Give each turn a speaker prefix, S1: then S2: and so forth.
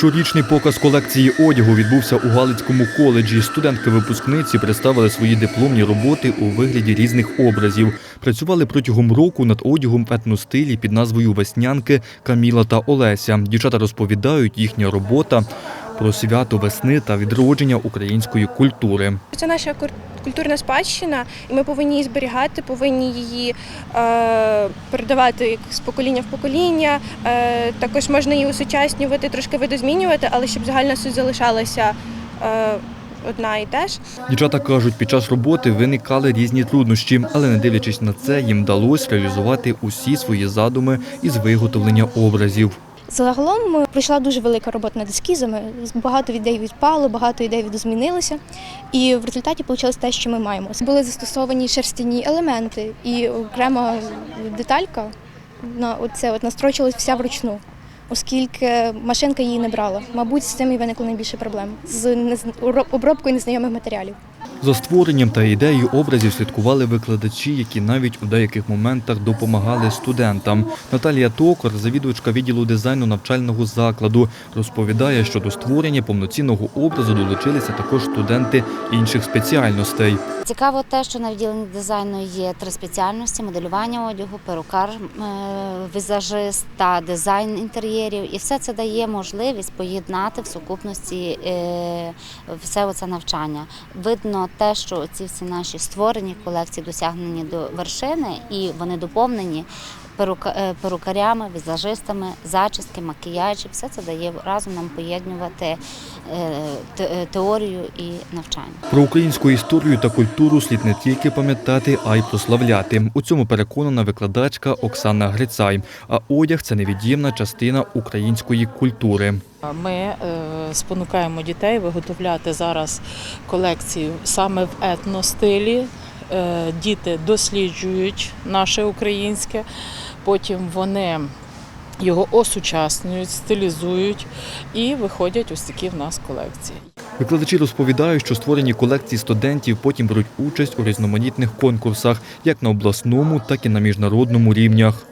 S1: Щорічний показ колекції одягу відбувся у Галицькому коледжі. Студентки-випускниці представили свої дипломні роботи у вигляді різних образів. Працювали протягом року над одягом етностилі під назвою Веснянки Каміла та Олеся. Дівчата розповідають, їхня робота про свято весни та відродження української культури.
S2: Це наша культурна спадщина, і ми повинні її зберігати, повинні її е, передавати як з покоління в покоління. Е, також можна її усучаснювати, трошки видозмінювати, але щоб загальна суть залишалася е, одна і те ж.
S1: Дівчата кажуть, під час роботи виникали різні труднощі, але не дивлячись на це, їм вдалося реалізувати усі свої задуми із виготовлення образів.
S3: Загалом е, пройшла дуже велика робота над ескізами. Багато ідей відпало, багато ідей змінилося. І в результаті вийшло те, що ми маємо. Були застосовані шерстяні елементи, і окрема деталька на оце от настрочилась вся вручну, оскільки машинка її не брала. Мабуть, з цим і виникло найбільше проблем з обробкою незнайомих матеріалів.
S1: За створенням та ідеєю образів слідкували викладачі, які навіть у деяких моментах допомагали студентам. Наталія Токар, завідувачка відділу дизайну навчального закладу, розповідає, що до створення повноцінного образу долучилися також студенти інших спеціальностей.
S4: Цікаво те, що на відділенні дизайну є три спеціальності: моделювання одягу, перукар, е, візажист та дизайн інтер'єрів. І все це дає можливість поєднати в сукупності е, все це навчання. Видно те, що ці всі наші створені колекції досягнені до вершини, і вони доповнені перукарями, візажистами, зачіски, макіяжі. Все це дає разом нам поєднувати е, е, теорію і навчання.
S1: Про українську історію та культуру слід не тільки пам'ятати, а й прославляти. У цьому переконана викладачка Оксана Грицай. А одяг це невід'ємна частина української культури.
S5: Ми е, спонукаємо дітей виготовляти зараз колекцію саме в етностилі. Е, Діти досліджують наше українське, потім вони його осучаснюють, стилізують і виходять ось такі в нас колекції.
S1: Викладачі розповідають, що створені колекції студентів потім беруть участь у різноманітних конкурсах, як на обласному, так і на міжнародному рівнях.